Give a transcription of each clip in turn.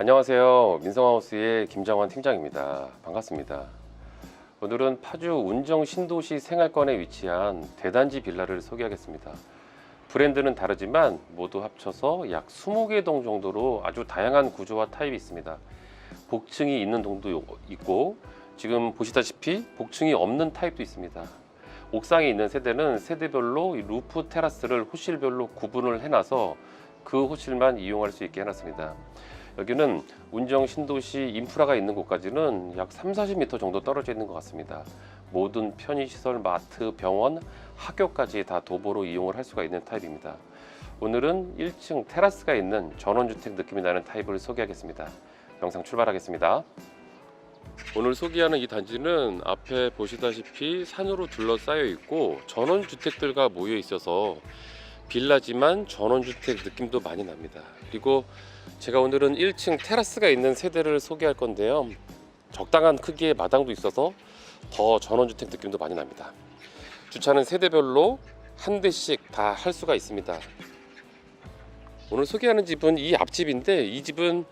안녕하세요. 민성하우스의 김정환 팀장입니다. 반갑습니다. 오늘은 파주 운정 신도시 생활권에 위치한 대단지 빌라를 소개하겠습니다. 브랜드는 다르지만 모두 합쳐서 약 20개 동 정도로 아주 다양한 구조와 타입이 있습니다. 복층이 있는 동도 있고 지금 보시다시피 복층이 없는 타입도 있습니다. 옥상에 있는 세대는 세대별로 이 루프 테라스를 호실별로 구분을 해놔서 그 호실만 이용할 수 있게 해놨습니다. 여기는 운정 신도시 인프라가 있는 곳까지는 약 3, 40m 정도 떨어져 있는 것 같습니다. 모든 편의시설, 마트, 병원, 학교까지 다 도보로 이용을 할 수가 있는 타입입니다. 오늘은 1층 테라스가 있는 전원주택 느낌이 나는 타입을 소개하겠습니다. 영상 출발하겠습니다. 오늘 소개하는 이 단지는 앞에 보시다시피 산으로 둘러싸여 있고 전원주택들과 모여 있어서 빌라지만 전원주택 느낌도 많이 납니다. 그리고 제가 오늘은 1층 테라스가 있는 세대를 소개할 건데요. 적당한 크기의 마당도 있어서 더 전원주택 느낌도 많이 납니다. 주차는 세대별로 한 대씩 다 할 수가 있습니다. 오늘 소개하는 집은 이 앞집인데 이 집은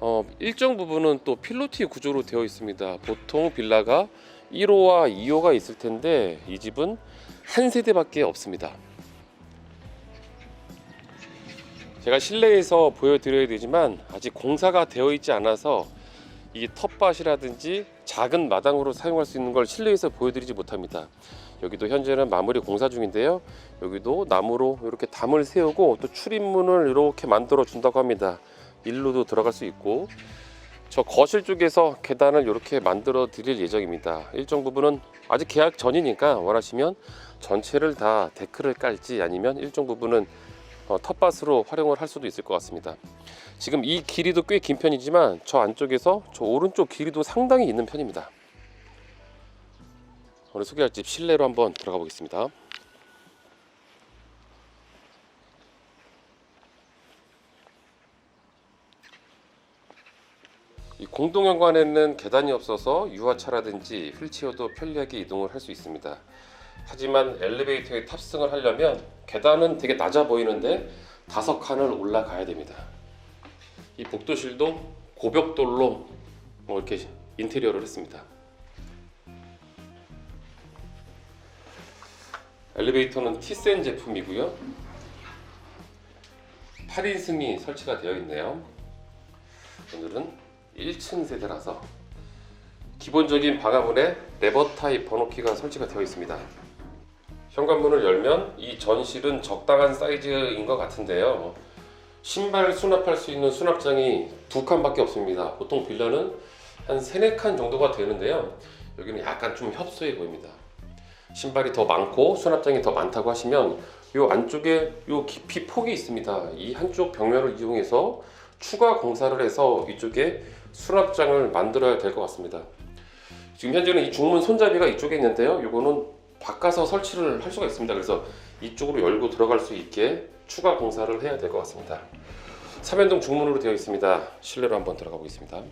어, 일정 부분은 또 필로티 구조로 되어 있습니다. 보통 빌라가 1호와 2호가 있을 텐데 이 집은 한 세대밖에 없습니다. 제가 실내에서 보여드려야 되지만 아직 공사가 되어 있지 않아서 이 텃밭이라든지 작은 마당으로 사용할 수 있는 걸 실내에서 보여드리지 못합니다. 여기도 현재는 마무리 공사 중인데요. 여기도 나무로 이렇게 담을 세우고 또 출입문을 이렇게 만들어 준다고 합니다. 일로도 들어갈 수 있고 저 거실 쪽에서 계단을 이렇게 만들어 드릴 예정입니다. 일정 부분은 아직 계약 전이니까 원하시면 전체를 다 데크를 깔지 아니면 일정 부분은 어, 텃밭으로 활용을 할 수도 있을 것 같습니다. 지금 이 길이도 꽤 긴 편이지만 저 안쪽에서 저 오른쪽 길이도 상당히 있는 편입니다. 오늘 소개할 집 실내로 한번 들어가 보겠습니다. 이 공동 현관에는 계단이 없어서 유아차라든지 휠체어도 편리하게 이동을 할 수 있습니다. 하지만 엘리베이터에 탑승을 하려면 계단은 되게 낮아 보이는데 다섯 칸을 올라가야 됩니다. 이 복도실도 고벽돌로 뭐 이렇게 인테리어를 했습니다. 엘리베이터는 티센 제품이고요. 8인승이 설치가 되어 있네요. 오늘은 1층 세대라서 기본적인 방화문에 레버 타입 번호키가 설치가 되어 있습니다. 현관문을 열면 이 전실은 적당한 사이즈인 것 같은데요. 신발 수납할 수 있는 수납장이 두 칸밖에 없습니다. 보통 빌라는 한 세네 칸 정도가 되는데요. 여기는 약간 좀 협소해 보입니다. 신발이 더 많고 수납장이 더 많다고 하시면 이 안쪽에 이 깊이 폭이 있습니다. 이 한쪽 벽면을 이용해서 추가 공사를 해서 이쪽에 수납장을 만들어야 될 것 같습니다. 지금 현재는 이 중문 손잡이가 이쪽에 있는데요. 이거는 바꿔서 설치를 할 수가 있습니다. 그래서 이쪽으로 열고 들어갈 수 있게 추가 공사를 해야 될 것 같습니다. 삼연동 중문으로 되어 있습니다. 실내로 한번 들어가 보겠습니다.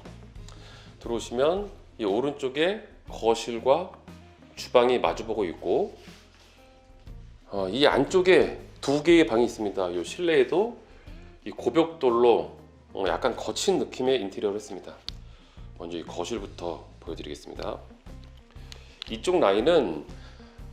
들어오시면 이 오른쪽에 거실과 주방이 마주보고 있고 어, 이 안쪽에 두 개의 방이 있습니다. 이 실내에도 이 고벽돌로 어, 약간 거친 느낌의 인테리어를 했습니다. 먼저 이 거실부터 보여드리겠습니다. 이쪽 라인은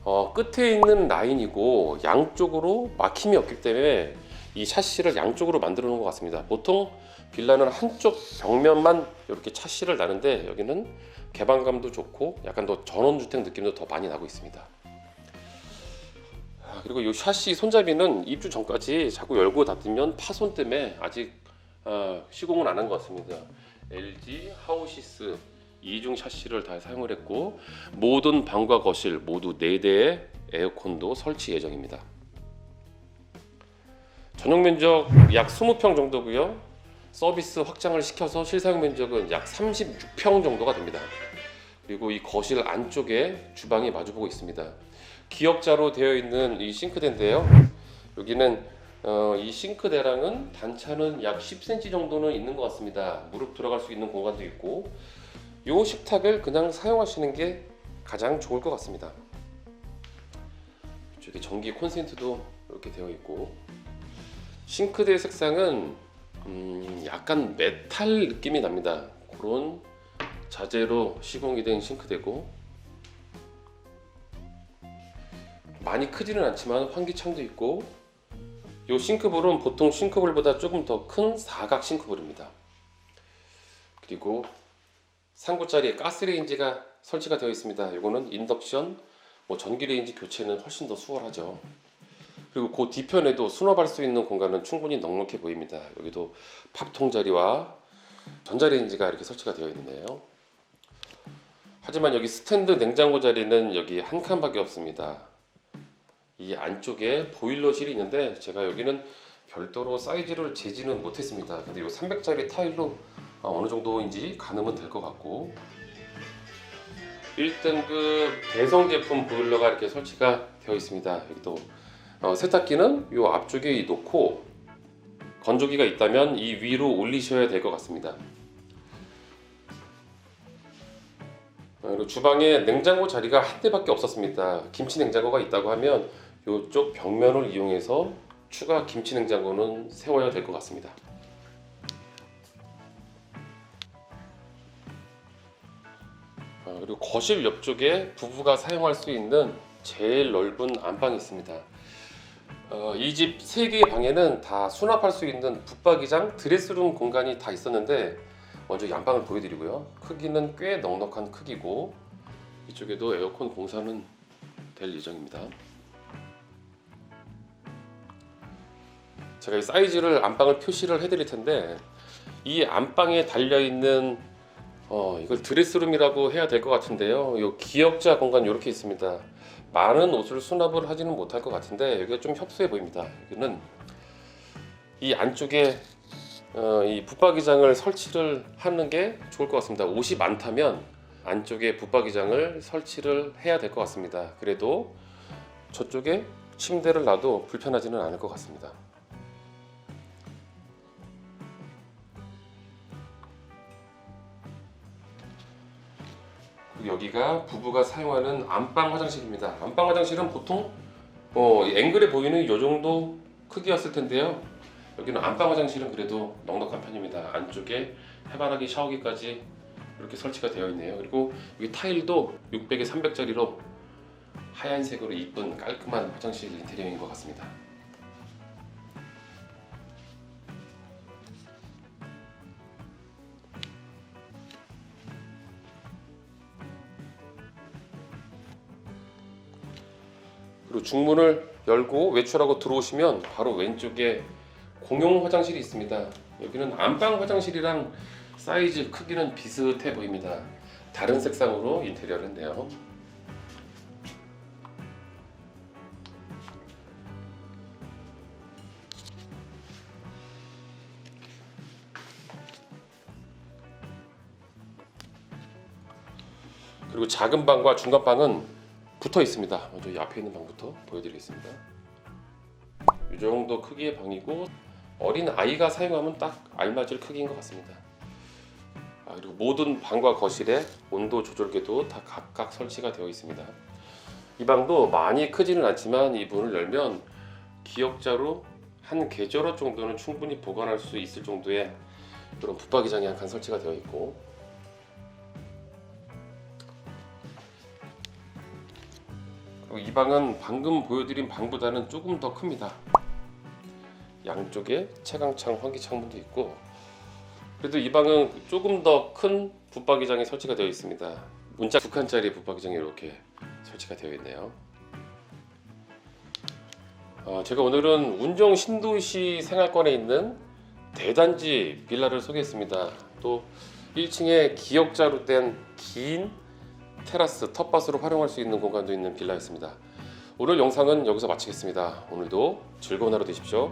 어, 끝에 있는 라인이고 양쪽으로 막힘이 없기 때문에 이 샤시를 양쪽으로 만들어 놓은 것 같습니다. 보통 빌라는 한쪽 벽면만 이렇게 차시를 나는데 여기는 개방감도 좋고 약간 더 전원주택 느낌도 더 많이 나고 있습니다. 아, 그리고 이 샤시 손잡이는 입주 전까지 자꾸 열고 닫으면 파손 때문에 아직 어, 시공은 안 한 것 같습니다. LG 하우시스 이중 샤시를 다 사용을 했고 모든 방과 거실 모두 4대의 에어컨도 설치 예정입니다. 전용 면적 약 20평 정도고요. 서비스 확장을 시켜서 실사용 면적은 약 36평 정도가 됩니다. 그리고 이 거실 안쪽에 주방이 마주보고 있습니다. 기역자로 되어 있는 이 싱크대인데요. 여기는 어, 이 싱크대랑은 단차는 약 10cm 정도는 있는 것 같습니다. 무릎 들어갈 수 있는 공간도 있고 이 식탁을 그냥 사용하시는 게 가장 좋을 것 같습니다. 이쪽에 전기 콘센트도 이렇게 되어 있고 싱크대 색상은 음, 약간 메탈 느낌이 납니다. 그런 자재로 시공이 된 싱크대고 많이 크지는 않지만 환기창도 있고 이 싱크볼은 보통 싱크볼보다 조금 더 큰 사각 싱크볼입니다. 그리고 3구짜리 가스레인지가 설치가 되어 있습니다. 이거는 인덕션, 뭐 전기레인지 교체는 훨씬 더 수월하죠. 그리고 그 뒤편에도 수납할 수 있는 공간은 충분히 넉넉해 보입니다. 여기도 밥통 자리와 전자레인지가 이렇게 설치가 되어 있네요. 하지만 여기 스탠드 냉장고 자리는 여기 한 칸밖에 없습니다. 이 안쪽에 보일러실이 있는데 제가 여기는 별도로 사이즈를 재지는 못했습니다. 근데 이 300짜리 타일로 아, 어느 정도인지 가늠은 될 것 같고 1등급 대성 제품 보일러가 이렇게 설치가 되어 있습니다. 여기도 어, 세탁기는 이 앞쪽에 놓고 건조기가 있다면 이 위로 올리셔야 될 것 같습니다. 어, 그리고 주방에 냉장고 자리가 한 대밖에 없었습니다. 김치 냉장고가 있다고 하면 이쪽 벽면을 이용해서 추가 김치 냉장고는 세워야 될 것 같습니다. 그리고 거실 옆쪽에 부부가 사용할 수 있는 제일 넓은 안방이 있습니다. 어, 이집세 개의 방에는 다 수납할 수 있는 붙박이장, 드레스룸 공간이 다 있었는데 먼저 양방을 보여드리고요. 크기는 꽤 넉넉한 크기고 이쪽에도 에어컨 공사는 될 예정입니다. 제가 이 사이즈를 안방을 표시를 해드릴 텐데 이 안방에 달려 있는 어, 이걸 드레스룸이라고 해야 될 것 같은데요. 이 기역자 공간 이렇게 있습니다. 많은 옷을 수납을 하지는 못할 것 같은데 여기가 좀 협소해 보입니다. 여기는 이 안쪽에 어, 이 붙박이장을 설치를 하는 게 좋을 것 같습니다. 옷이 많다면 안쪽에 붙박이장을 설치를 해야 될 것 같습니다. 그래도 저쪽에 침대를 놔도 불편하지는 않을 것 같습니다. 여기가 부부가 사용하는 안방 화장실입니다. 안방 화장실은 보통 어, 이 앵글에 보이는 이 정도 크기였을 텐데요. 여기는 안방 화장실은 그래도 넉넉한 편입니다. 안쪽에 해바라기 샤워기까지 이렇게 설치가 되어 있네요. 그리고 여기 타일도 600에 300짜리로 하얀색으로 이쁜 깔끔한 화장실 인테리어인 것 같습니다. 중문을 열고 외출하고 들어오시면 바로 왼쪽에 공용 화장실이 있습니다. 여기는 안방 화장실이랑 사이즈 크기는 비슷해 보입니다. 다른 색상으로 인테리어를 했네요. 그리고 작은 방과 중간 방은 붙어 있습니다. 먼저 이 앞에 있는 방부터 보여드리겠습니다. 이 정도 크기의 방이고 어린 아이가 사용하면 딱 알맞을 크기인 것 같습니다. 아, 그리고 모든 방과 거실에 온도 조절계도 다 각각 설치가 되어 있습니다. 이 방도 많이 크지는 않지만 이 문을 열면 기역자로 한 계절호 정도는 충분히 보관할 수 있을 정도의 그런 붙박이장이 한 칸 설치가 되어 있고 이 방은 방금 보여드린 방보다는 조금 더 큽니다. 양쪽에 채광창 환기 창문도 있고 그래도 이 방은 조금 더 큰 붙박이장이 설치가 되어 있습니다. 문짝 두 칸짜리 붙박이장이 이렇게 설치가 되어 있네요. 어, 제가 오늘은 운정 신도시 생활권에 있는 대단지 빌라를 소개했습니다. 또 1층에 기역자로 된 긴 테라스 텃밭으로 활용할 수 있는 공간도 있는 빌라였습니다. 오늘 영상은 여기서 마치겠습니다. 오늘도 즐거운 하루 되십시오.